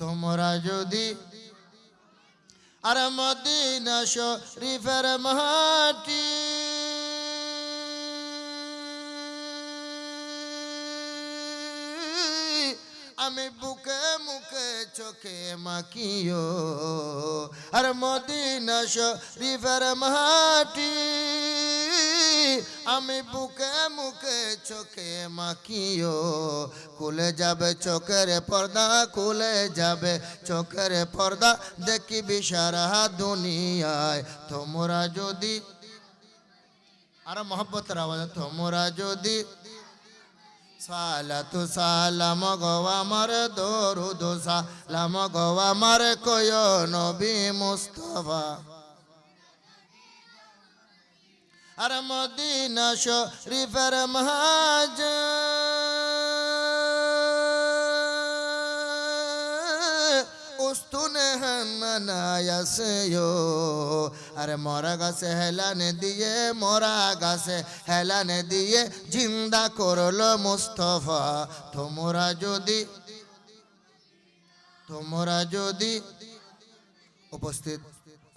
তোমরা যদি আর মদিনা শরীফের মাটি আমি বুকে মুখে চোখে মাখিও, আর মদিনা শরীফের মাটি আমি বুকে মুখে চোখে মাখিও, খুলে যাবে চোখের পর্দা, খুলে যাবে চোখের পর্দা, দেখিবি সারা দুনিয়ায়। তোমরা যদি, আর মহব্বতের আওয়াজ, তোমরা যদি, সালাতু সালাম গো আমার দরুদ, সালাম গো কয় নবী মুস্তফা। আর মদিনা শরীফের মহাজ। উস্তুনে আরে মরা গাছে হেলানে দিয়ে, মরা গাছে হেলানে দিয়ে জিন্দা করল মুস্তফা। তোমরা যদি তোমরা যদি উপস্থিত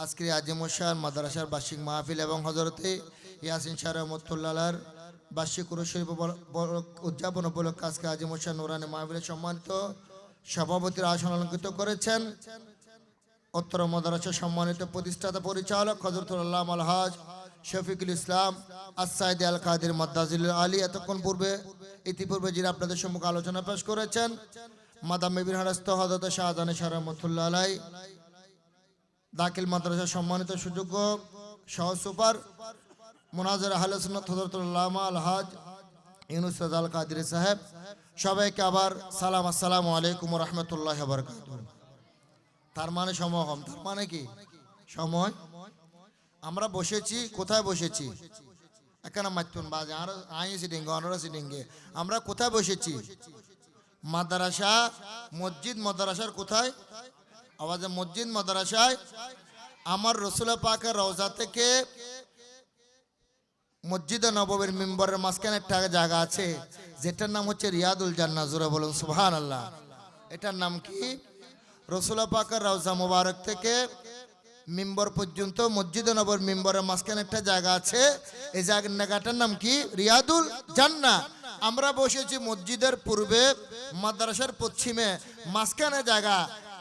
আজকে আজিমুসার মাদ্রাসার বার্ষিক মাহফিল এবং হজরতে ইয়াসিন শাহ রহমতুল্লাহর বার্ষিক শরীফ উদযাপন উপলক্ষে আজকে আজিমুসার নুরানি মাহফিলের সম্মানিত সভাপতির আসন অলঙ্কৃত করেছেন। উত্তর মাদ্রাসা সম্মানিত প্রতিষ্ঠাতা পরিচালক হজরতুল্লাহ আলহাজ শফিকুল ইসলাম আসাইদ আল কাদির মাদ্দাজিল আলী এতক্ষণ পূর্বে, ইতিপূর্বে যিনি আপনাদের সম্মুখে আলোচনা পেশ করেছেন, মাদাম মেবির হারাস্ত হজরত শাহজাহান শাহ আলাই। দাখিল মাদ্রাসা সম্মানিত সুযোগ্য সহ সুপার মোনাজর আহলে সুন্নাত হযরতুল্লাহ আলহাজ ইউনুস রাজাল কাদির সাহেব, সবাইকে আবার সালাম, আসসালামু আলাইকুম রহমতুল্লাহ তার মানে সময় কম। তার মানে কি? সময়? আমরা বসেছি, কোথায় বসেছি? এখানে মাতুন বাজে, আর আই সিটিং অনরা সিটিং আমরা কোথায় বসেছি? মাদ্রাসা, মসজিদ, মাদ্রাসার কোথায়? আওয়াজে মসজিদ, মাদ্রাসায়। আমার রসুল পাকের রওজা থেকে মসজিদে নববীর মেম্বরের মাঝখানে একটা জায়গা আছে, যেটার নাম হচ্ছে রিয়াদুল জান্না জুড়ে বলুন সুহান আল্লাহ এটার নাম কি? রসুল পাকের রওজা মুবারক থেকে মিম্বর পর্যন্ত, মসজিদে নবর মিম্বরের মাঝখানে একটা জায়গা আছে। এই জায়গাটার নাম কি? রিয়াদুল জান্না আমরা বসেছি মসজিদের পূর্বে, মাদ্রাসার পশ্চিমে, মাঝখানে জায়গা।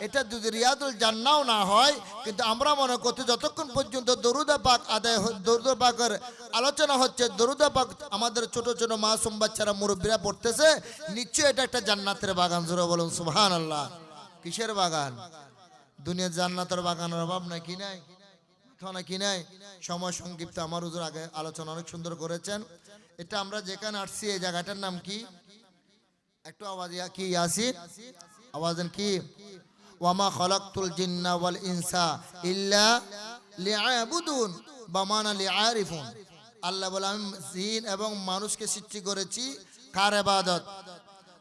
এটা যদি রিয়াদুল জান্নাও না হয়, কিন্তু আমরা মনে করতে যতক্ষণ পর্যন্ত দরুদা পাক আদায় দরুদা পাকের আলোচনা হচ্ছে, দরুদা পাক আমাদের ছোট ছোট মাসুম বাচ্চারা, মুরব্বীরা পড়তেছে, নিশ্চয়ই এটা একটা জান্নাতের বাগান। জোরে বলুন সুবহান আল্লাহ কিসের বাগান? দুনিয়ার জান্নাতের বাগানের অভাব নাই কি নাই? কথা কি নাই? সময় সংক্ষিপ্ত, আমার আগে আলোচনা অনেক সুন্দর করেছেন। এটা আমরা যেখানে আসছি, এই জায়গাটার নাম কি? একটু আওয়াজ কি, ইয়াসিন? আওয়াজেন কি? ওয়ামা খলাকতুল জিন্না ওয়াল ইনসা ইল্লা লিআবুদুন, বা মানা লিআরিফুন। আল্লাহ বলে, আমি জিন এবং মানুষকে সৃষ্টি করেছি কার ইবাদত?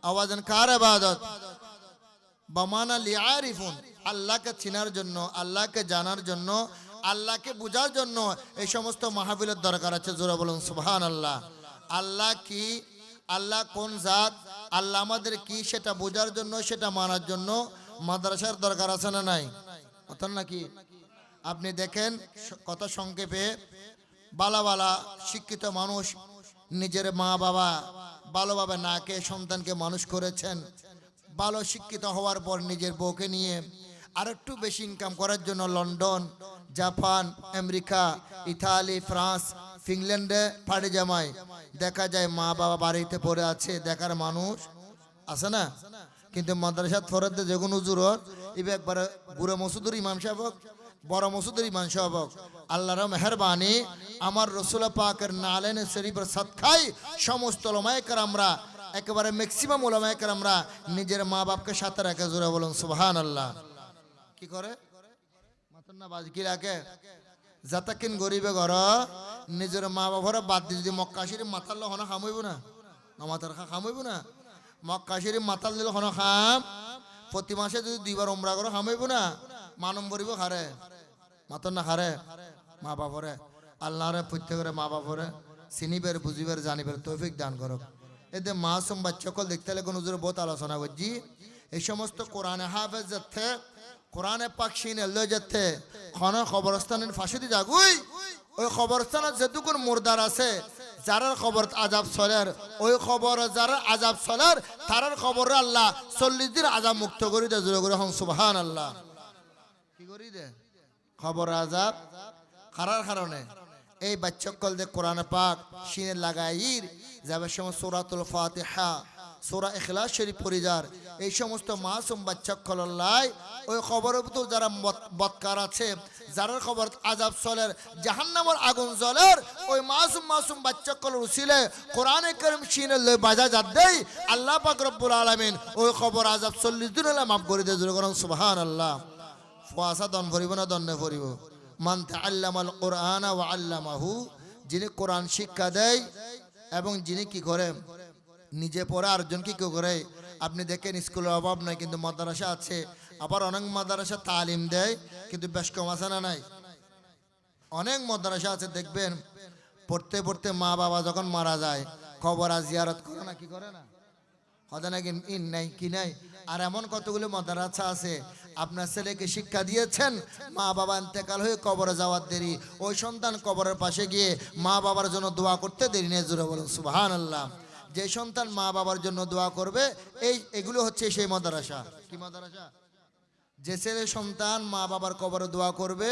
আওয়াজেন কার ইবাদত? বামানা লিআরিফুন, আল্লাহকে চিনার জন্য, আল্লাহকে জানার জন্য, আল্লাহকে বোঝার জন্য। এই সমস্ত মাহফিলের দরকার আছে, জোরা বলুন সুবহান আল্লাহ আল্লাহ কি? আল্লাহ কোন জাত? আল্লাহ আমাদের কি সেটা বোঝার জন্য, সেটা মানার জন্য? মাদ্রাসার দরকার আছে না নাই? কথা নাকি? আপনি দেখেন কত সংক্ষেপে বালা বালা শিক্ষিত মানুষ নিজের মা বাবা ভালোভাবে না কে সন্তানকে মানুষ করেছেন, ভালো শিক্ষিত হওয়ার পর নিজের বউকে নিয়ে আর একটু বেশি ইনকাম করার জন্য London, Japan, America, Italy, France ফিনল্যান্ডে পাড়ি জামায়। দেখা যায় মা বাবা বাড়িতে পড়ে আছে, দেখার মানুষ আছে না? কিন্তু মাদ্রাসাত ফরদে যেগুন উজুরর ইবে একবারে বুড়ো মসুদুর ইমাম সাহেবক বড় মসুদুর ইমাম সাহেবক আল্লাহর মেহরবানি, আমার রসুল পাকের নালেন শরীফের সৎখাই সমস্ত লোমায়কের আমরা একেবারে ম্যাক্সিমাম ওলামায়কের আমরা নিজের মা বাপকে সাথে রাখে জোরে বলুন সুবহান আল্লাহ কি করে? মাথার না ঘর, নিজের মা বাবার বাদ দিয়ে যদি মক্কাশির মাথার লো হনা খামইব না মাথার খা খামইব না? মক্কাশির মাথার দিল হনা খাম। প্রতি মাসে যদি দুইবার উমরা করে খামইব না? মানম বরিব খারে। মাথার না, খারে। মা বাপরে। আল্লাহরে প্রত্যেকের মা বাপরে। চিনিবের, বুঝিবের, জানিবের তৌফিক দান করক। এতে মাসুম বাচ্চা কল দেখতে হলে কোন বহুত আলোচনা করছি। এই সমস্ত কোরআনে হাফেজ যাচ্ছে, কোরআনে পাক সিনে লয়ে যাচ্ছে। খন খবরস্থানের দি যাগুই। ওই খবরস্থানের যেটুকুন মুর্দার আছে যার খবর আজাব চলের, ওই খবর যার আজাব চলের তার খবর আল্লাহ চল্লিশ দিন আজাব মুক্ত করি দে জোরে করে আল্লাহ কি করি দে খবর আজাব খারার কারণে? এই বাচ্চকল দে কোরআন পাক সিনে লাগাইর, যাবে সময় সুরাতুল ফাতিহা। সূরা ইখলাস শরীফ পরিজার এই সমস্ত মাসুম বাচ্চকল লাই ওই খবরের ভিতর যারা বৎকার আছে যারা খবর আজাব চলের, জাহান্নামের আগুন জ্বলের, ওই মাসুম মাসুম বাচ্চকল উসিলে কোরআনে করিম সিনে লই বাজা যাদ দেই, আল্লাহ পাক আলামিন ওই খবর আজাব চল্লিশ দিন হলে মাফ করে দিয়ে জোরে করুন, সুবহানাল্লাহ। ফুয়াশা দন ভরিব না দন্নে ভরিব। মান তাআল্লামাল কোরআন ওয়া আল্লামাহু, যিনি কোরআন শিক্ষা দেয় এবং যিনি কি করে নিজে পড়ে আরেকজন কি কেউ করে? আপনি দেখেন স্কুলের অভাব নাই, কিন্তু মাদ্রাসা আছে। আবার অনেক মাদ্রাসা তালিম দেয়, কিন্তু বেশ কম আছে না নাই? অনেক মাদ্রাসা আছে, দেখবেন, পড়তে পড়তে মা বাবা যখন মারা যায়, খবর আর জিয়ারত করে না, কি করে না? কথা নাকি ইন নাই, কি নাই? আর এমন কতগুলো মাদ্রাসা আছে, আপনার ছেলেকে শিক্ষা দিয়েছেন? মা বাবা ইন্তেকাল হয়ে কবরে যাওয়ার দেরি। ওই সন্তান কবরের পাশে গিয়ে মা বাবার জন্য দোয়া করতে দেরি নেই জুড়ে বলুন সুবহান আল্লাহ যে সন্তান মা বাবার জন্য দোয়া করবে, এই, এগুলো হচ্ছে সেই মাদারাসা। কি মাদ্রাসা? যে ছেলে সন্তান মা বাবার কবরে দোয়া করবে,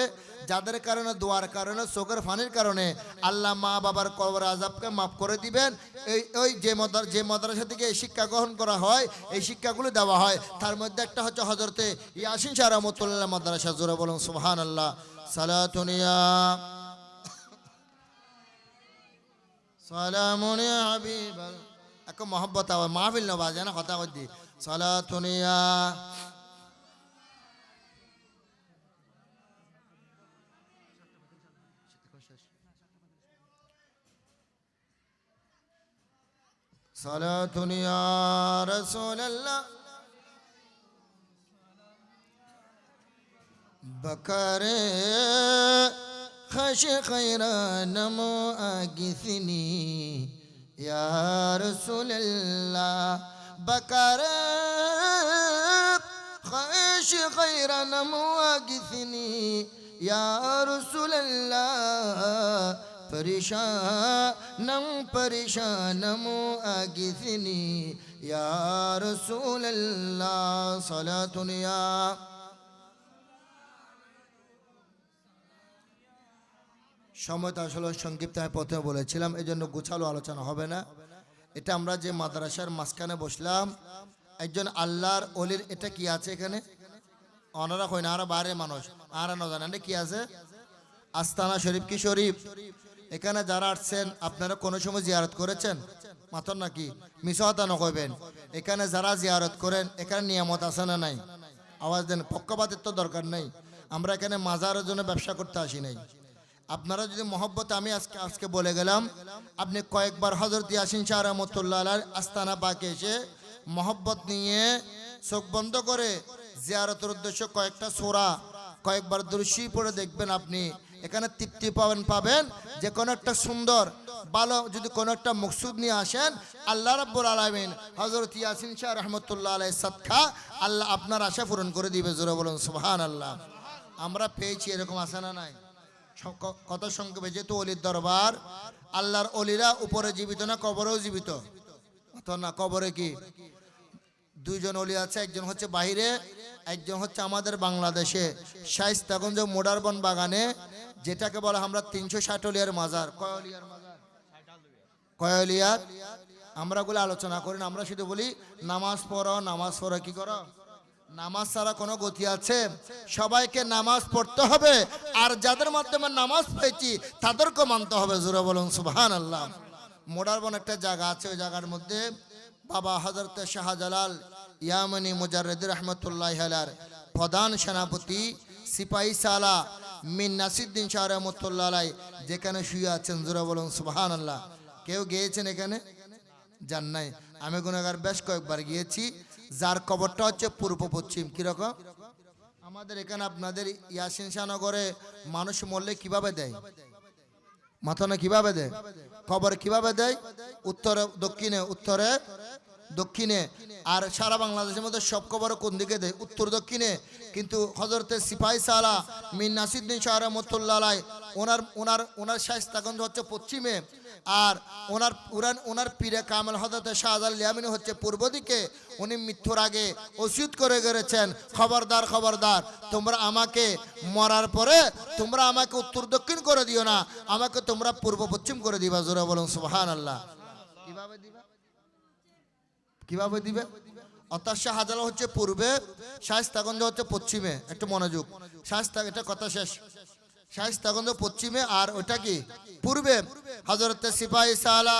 যাদের কারণে, দোয়ার কারণে, চোখের ফানির কারণে আল্লাহ মা বাবার কবর আজাবকে মাফ করে দিবেন। এই, ওই যে মদার, যে মাদ্রাসা থেকে এই শিক্ষা গ্রহণ করা হয়, এই শিক্ষাগুলো দেওয়া হয়। তার মধ্যে একটা হচ্ছে হজরতে ইয়াসিন শাহ রহমতুল্লাহ মাদ্রাসা। জোরে বলুন সুবহান আল্লাহ সালাতুনিয়া সালামুনিয়া এক মহব্বত আবার মাহফিল নবা জানা কথা কই সালাতুনিয়া صلاة يا رسول الله بكر خش خير نمو أجثني يا رسول الله بكر خش خير نمواقثني يا رسول الله فريشان پریشانم آگثنی يا رسول الله صلاة يا ইয়া তো আসলে সংক্ষিপ্ত আমি প্রথমে বলেছিলাম এই জন্য গুছালো আলোচনা হবে না। এটা আমরা যে মাদ্রাসার মাঝখানে বসলাম, একজন আল্লাহর অলির, এটা কি আছে এখানে? অনারা হয় না, আর বাইরের মানুষ, আর না জানেন কি আছে? আস্তানা শরীফ কি শরীফ? এখানে যারা আসছেন, আপনারা কোনো সময় জিয়ারত করেছেন? মাতর নাকি? মিশাতা নকবেন এখানে যারা জিয়ারত করেন, এখানে নিয়ামত আছে না নাই? আওয়াজ দেন পক্ষপাতের তো দরকার নেই। আমরা এখানে মাজারের জন্য ব্যবসা করতে আসি নাই। আপনারা যদি মহব্বত আমি আজকে আজকে বলে গেলাম, আপনি কয়েকবার হজরত ইয়াসিন শাহ রহমতুল্লাহ আস্তানা পাকে এসে মহব্বত নিয়ে চোখ বন্ধ করে জিয়ারতের উদ্দেশ্য কয়েকটা সোরা, কয়েকবার দৃশ্যি পড়ে দেখবেন আপনি। এখানে তৃপ্তি পাবেন পাবেন যে কোনো একটা সুন্দর, ভালো যদি কোনো একটা মকসুদ নিয়ে আসেন, আল্লাহ রাব্বুল আলামিন হজরত ইয়াসিন শাহ রহমতুল্লাহ আলাই সাদকা আল্লাহ আপনার আশা পূরণ করে দিবে। জোরে বলুন সুবহান আল্লাহ আমরা পেয়েছি, এরকম আশা না নাই? কত সংক্ষেপে? যেহেতু অলির দরবার, আল্লাহর অলিরা উপরে জীবিত না কবরেও জীবিত? অত না, কবরে কি? দুইজন অলি আছে, একজন হচ্ছে বাইরে একজন হচ্ছে আমাদের বাংলাদেশে। শাইস্তাগঞ্জ মোডারবন বাগানে, যেটাকে বলে আমরা তিনশো ষাট অলিয়ার মাজার। কয় অলিয়ার মাজার? কয় অলিয়ার? আমরা গুলো আলোচনা করি না, আমরা শুধু বলি, নামাজ পড়ো নামাজ পড়ো কি করো? নামাজ ছাড়া কোনো গতি আছে? সবাইকে নামাজ পড়তে হবে। আর যাদের মাধ্যমে নামাজ পেয়েছি তাদেরকে মানতে হবে, জোরে বলুন সুবহান আল্লাহ মোডারবন একটা জায়গা আছে, ওই জায়গার মধ্যে বাবা হজরত শাহজালাল ইয়ামনি মুজারদ রহমতুল্লাহ আলার প্রধান সেনাপতি সিপাহী সালা মিন নাসিদ্দিন শাহ রহমতুল্লাহ যেখানে শুয়ে আছেন, জোরে বলুন সুবহান আল্লাহ কেউ গিয়েছেন এখানে? যান নাই। আমি গুণাগার বেশ কয়েকবার গিয়েছি। যার কবরটা হচ্ছে পূর্ব পশ্চিম, কীরকম? আমাদের এখানে আপনাদের ইয়াসিন শাহনগরে মানুষ মরলে কীভাবে দেয়? মাথানে কীভাবে দেয়? কবর কীভাবে দেয়? উত্তরে, দক্ষিণে, উত্তরে দক্ষিণে। আর সারা বাংলাদেশের মধ্যে সব খবর কোন দিকে দেয়? উত্তর দক্ষিণে। কিন্তু হজরতে সিপাহি সালা মিন নাসিদ্দিন শাহ রহমতুল্লাহ ওনার ওনার ওনার শাস্তাগঞ্জ হচ্ছে পশ্চিমে। আর ওনার উড়ান ওনার পীরে কামেল হজরতে শাহজাল লিয়ামিন হচ্ছে পূর্ব দিকে। উনি মৃত্যুর আগে ওষুধ করে গেছেন খবরদার খবরদার, তোমরা আমাকে মরার পরে তোমরা আমাকে উত্তর দক্ষিণ করে দিও না। আমাকে তোমরা পূর্ব পশ্চিম করে দিবা। জোরে বলুন সুবহান আল্লাহ কীভাবে দিবা? কীভাবে দিবে? অর্থাৎ হাজার হচ্ছে পূর্বে শাহস্তাগঞ্জ হচ্ছে পশ্চিমে। একটু মনোযোগ। শাহস্তা এটা কথা শেষ। শাহস্তাগঞ্জ পশ্চিমে আর ওটা কি? পূর্বে। হজরত সিপাহী সালা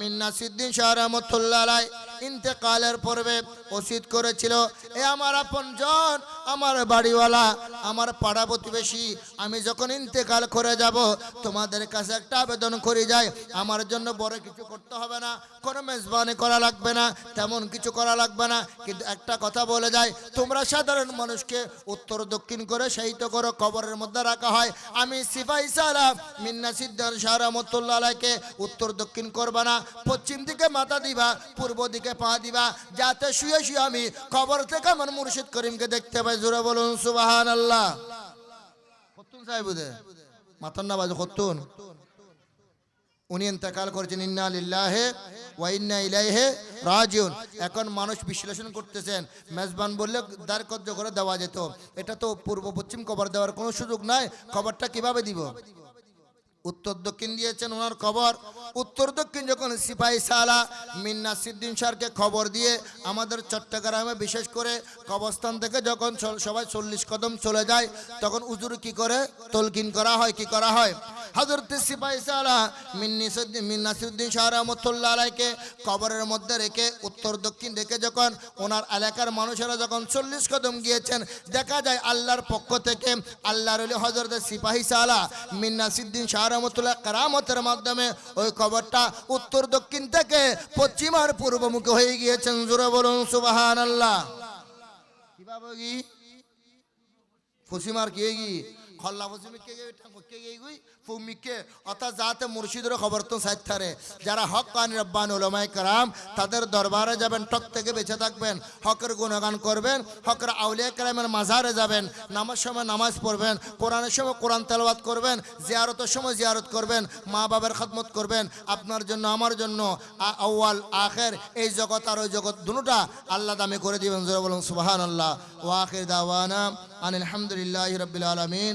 মিন্না সিদ্দিন শাহ রহমতুল্লাহ ইন্তেকালের পূর্বে ওসিদ করেছিল, এ আমার আপনজন আমার বাড়িওয়ালা, আমার পাড়া প্রতিবেশী, আমি যখন ইন্তেকাল করে যাব, তোমাদের কাছে একটা আবেদন করে যাই, আমার জন্য বড় কিছু করতে হবে না, কোনো মেজবানি করা লাগবে না, তেমন কিছু করা লাগবে না। কিন্তু একটা কথা বলে যায়, তোমরা সাধারণ মানুষকে উত্তর দক্ষিণ করে শাহিত করো, কবরের মধ্যে রাখা হয়। আমি সিফাই সালাম মিন্না সিদ্দার শাহ রহমতুল্লাহ আলাইকে উত্তর দক্ষিণ করবা না। পশ্চিম দিকে মাথা দিবা, পূর্ব দিকে পা দিবা, যাতে শুয়ে শুয়ে আমি কবর থেকে আমার মুর্শিদ করিমকে দেখতে পাই। জোরে বলুন সুবাহান আল্লাহ মাথার না কত্তুন উনি ইন্তেকাল ইন্না লিল্লাহে ওয়া ইন্না ইলাইহে রাজিউন। এখন মানুষ বিশ্লেষণ করতেছেন, মেজবান বললে কজ্জ করে দেওয়া যেত। এটা তো পূর্ব পশ্চিম কবর দেওয়ার কোনো সুযোগ নাই, খবরটা কীভাবে দিব? উত্তর দক্ষিণ দিয়েছেন ওনার খবর। উত্তর দক্ষিণ যখন সিপাহী সালা মিন্না সিদ্দিন স্যারকে খবর দিয়ে আমাদের চট্টগ্রামে বিশেষ করে কবরস্থান থেকে যখন সবাই চল্লিশ কদম চলে যায়, তখন উজুর কি করে? তলকিন করা হয়, কি করা হয়? হজরত সিপাহী সালা মিন্নি সিদ্দিন মিন্না শাহ রহমতুল্লাহ আলাইকে কবরের মধ্যে রেখে উত্তর দক্ষিণ রেখে যখন ওনার এলাকার মানুষেরা যখন চল্লিশ কদম গিয়েছেন, দেখা যায় আল্লাহর পক্ষ থেকে আল্লাহর আলী হজরত সিপাহী সালা মিন্না সিদ্দিন শাহ রহমতুল্লাহ কারামতের মাধ্যমে ওই খবরটা উত্তর দক্ষিণ থেকে পশ্চিম আর পূর্বমুখী হয়ে গিয়েছেন। জোরে বলুন সুবাহান আল্লাহ কীভাবে কি কে গি? খল্লা ফসিমি কে গে কে গে গুই? ফুমিকে, অর্থাৎ যাতে মুর্শিদের খবর তো সাইড থারে যারা হক কান রব্বান ওলামাই কারাম, তাদের দরবারে যাবেন টক থেকে বেঁচে থাকবেন, হকের গুণগান করবেন, হকের আউলিয়া কালামের মাজারে যাবেন, নামাজ সময় নামাজ পড়বেন, কোরআনের সময় কোরআন তেলাওয়াত করবেন, জিয়ারতের সময় জিয়ারত করবেন, মা বাবার খাদমত করবেন, আপনার জন্য, আমার জন্য আউয়াল, আখের, এই জগৎ আর ওই জগৎ দুটা আল্লাহ দামে করে দিবেন, জোরে বলুন সুবাহান আল্লাহ ওয়াখির দাওয়ানা, আনিল হামদুলিল্লাহ রবিল আলমিন।